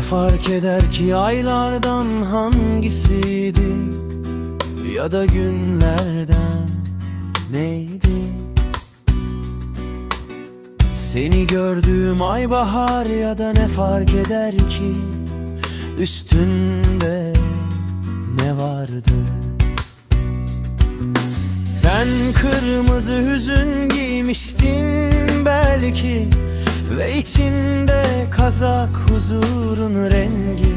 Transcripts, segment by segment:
fark eder ki aylardan hangisiydi? Ya da günlerden neydi? Seni gördüğüm ay bahar ya da ne fark eder ki? Üstünde ne vardı? Sen kırmızı hüzün giymiştin belki Ve içinde kazak huzurun rengi.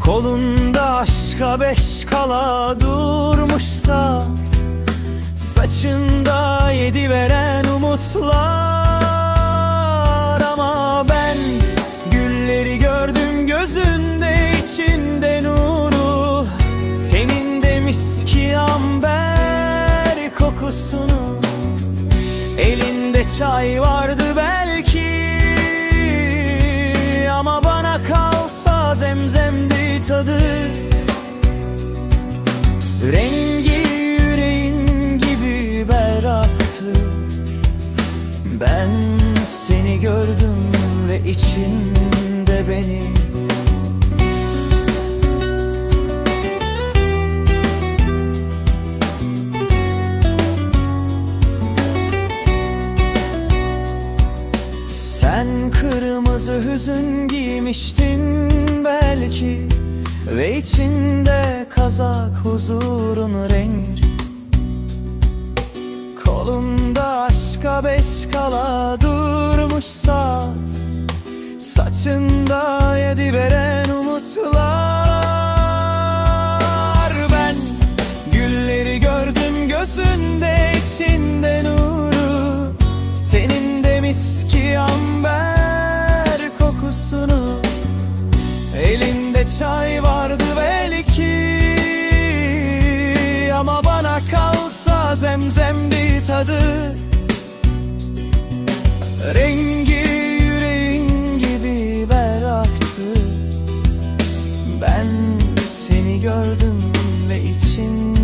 Kolunda aşka beş kala durmuş saat Saçında yedi veren umutlar. Ama ben gülleri gördüm gözünde içinde nuru. Teninde miski amber Elinde çay vardı belki. Ama bana kalsa zemzemdi tadı. Rengi yüreğin gibi berraktı Ben seni gördüm ve içinde beni kırmızı hüzün giymiştin belki Ve içinde kazak huzurun rengi. Kolunda aşka beş kala durmuş saat Saçında yedi veren umutlar Elinde çay vardı belki Ama bana kalsa zemzemdi tadı. Rengi yüreğin gibi beraktı. Ben seni gördüm ve içim